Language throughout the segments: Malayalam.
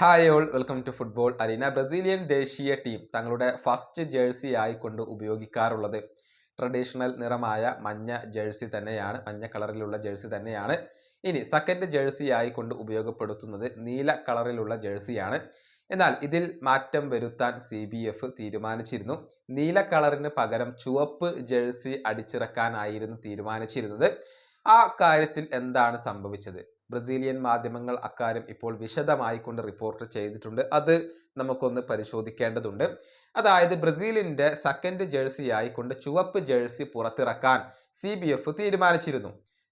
Hi all welcome to football arena Brazilian ദേശീയ ടീം തങ്ങളുടെ ഫസ്റ്റ് ജേഴ്സി ആയിക്കൊണ്ട് ഉപയോഗിക്കാറുള്ളത്. ട്രഡീഷണൽ നിറമായ മഞ്ഞ ജേഴ്സി തന്നെയാണ് മഞ്ഞ കളറിലുള്ള ജേഴ്സി തന്നെയാണ്. ഇനി സെക്കൻഡ് ജേഴ്സി ആയിക്കൊണ്ട് ഉപയോഗപ്പെടുത്തുന്നത് നീല കളറിലുള്ള ജേഴ്സിയാണ് എന്നാൽ ഇതിൽ മാറ്റം വരുത്താൻ സി ബി എഫ് തീരുമാനിച്ചിരുന്നു. നീല കളറിന് പകരം ചുവപ്പ് ജേഴ്സി അടിച്ചിറക്കാനായിരുന്നു തീരുമാനിച്ചിരുന്നത്. ആ കാര്യത്തിൽ എന്താണ് സംഭവിച്ചത്? ബ്രസീലിയൻ മാധ്യമങ്ങൾ അക്കാര്യം ഇപ്പോൾ വിശദമായി കൊണ്ട് റിപ്പോർട്ട് ചെയ്തിട്ടുണ്ട്. അത് നമുക്കൊന്ന് പരിശോധിക്കേണ്ടതുണ്ട്. അതായത് ബ്രസീലിന്റെ സെക്കൻഡ് ജേഴ്സി ആയിക്കൊണ്ട് ചുവപ്പ് ജേഴ്സി പുറത്തിറക്കാൻ സി ബി എഫ് തീരുമാനിച്ചിരുന്നു.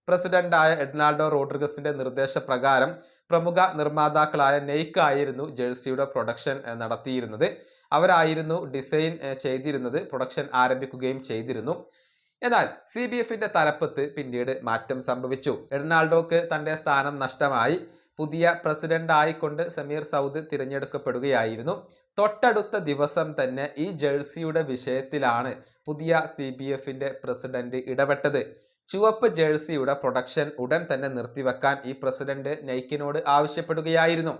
പ്രസിഡന്റായ എഡ്നാൾഡോ റോഡ്രിഗസിന്റെ നിർദ്ദേശപ്രകാരം പ്രമുഖ നിർമ്മാതാക്കളായ നെയ്ക്ക് ആയിരുന്നു ജേഴ്സിയുടെ പ്രൊഡക്ഷൻ നടത്തിയിരുന്നത്. അവരായിരുന്നു ഡിസൈൻ ചെയ്തിരുന്നത്. പ്രൊഡക്ഷൻ ആരംഭിക്കുകയും ചെയ്തിരുന്നു. എന്നാൽ സി ബി എഫിന്റെ തലപ്പത്ത് പിന്നീട് മാറ്റം സംഭവിച്ചു. റൊണാൾഡോക്ക് തന്റെ സ്ഥാനം നഷ്ടമായി. പുതിയ പ്രസിഡന്റ് ആയിക്കൊണ്ട് സമീർ സൗദ് തിരഞ്ഞെടുക്കപ്പെടുകയായിരുന്നു. തൊട്ടടുത്ത ദിവസം തന്നെ ഈ ജേഴ്സിയുടെ വിഷയത്തിലാണ് പുതിയ സി ബി എഫിന്റെ പ്രസിഡന്റ് ഇടപെട്ടത്. ചുവപ്പ് ജേഴ്സിയുടെ പ്രൊഡക്ഷൻ ഉടൻ തന്നെ നിർത്തിവെക്കാൻ ഈ പ്രസിഡന്റ് നൈക്കിനോട് ആവശ്യപ്പെടുകയായിരുന്നു.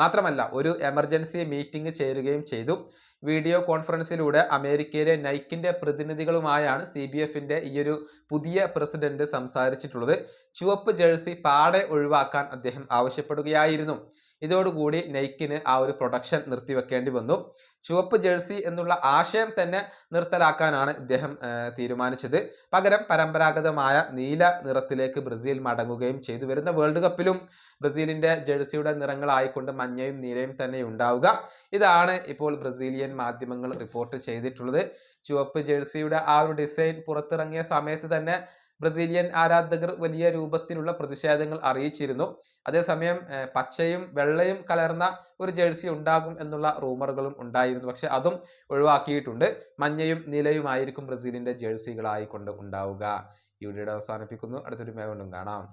മാത്രമല്ല ഒരു എമർജൻസി മീറ്റിംഗ് ചേരുകയും ചെയ്തു. വീഡിയോ കോൺഫറൻസിലൂടെ അമേരിക്കയിലെ നൈക്കിന്റെ പ്രതിനിധികളുമായാണ് സി ബി എഫിന്റെ ഈ ഒരു പുതിയ പ്രസിഡന്റ് സംസാരിച്ചിട്ടുള്ളത്. ചുവപ്പ് ജേഴ്സി പാടെ ഒഴിവാക്കാൻ അദ്ദേഹം ആവശ്യപ്പെടുകയായിരുന്നു. ഇതോടുകൂടി നൈക്കിന് ആ ഒരു പ്രൊഡക്ഷൻ നിർത്തിവെക്കേണ്ടി വന്നു. ചുവപ്പ് ജേഴ്സി എന്നുള്ള ആശയം തന്നെ നിർത്തലാക്കാനാണ് ഇദ്ദേഹം തീരുമാനിച്ചത്. പകരം പരമ്പരാഗതമായ നീല നിറത്തിലേക്ക് ബ്രസീൽ മടങ്ങുകയും ചെയ്തു. വരുന്ന വേൾഡ് കപ്പിലും ബ്രസീലിന്റെ ജേഴ്സിയുടെ നിറങ്ങളായിക്കൊണ്ട് മഞ്ഞയും നീലയും തന്നെ ഉണ്ടാവുക. ഇതാണ് ഇപ്പോൾ ബ്രസീലിയൻ മാധ്യമങ്ങൾ റിപ്പോർട്ട് ചെയ്തിട്ടുള്ളത്. ചുവപ്പ് ജേഴ്സിയുടെ ആ ഒരു ഡിസൈൻ പുറത്തിറങ്ങിയ സമയത്ത് തന്നെ ബ്രസീലിയൻ ആരാധകർ വലിയ രൂപത്തിലുള്ള പ്രതിഷേധങ്ങൾ അറിയിച്ചിരുന്നു. അതേസമയം പച്ചയും വെള്ളയും കലർന്ന ഒരു ജേഴ്സി ഉണ്ടാകും എന്നുള്ള റൂമറുകളും ഉണ്ടായിരുന്നു. പക്ഷെ അതും ഒഴിവാക്കിയിട്ടുണ്ട്. മഞ്ഞയും നീലയുമായിരിക്കും ബ്രസീലിന്റെ ജേഴ്സികളായിക്കൊണ്ട് ഉണ്ടാവുക. ഈ വീഡിയോയുടെ അവസാനിപ്പിക്കുന്നു. അടുത്തൊരു മേഖണ്ടും കാണാം.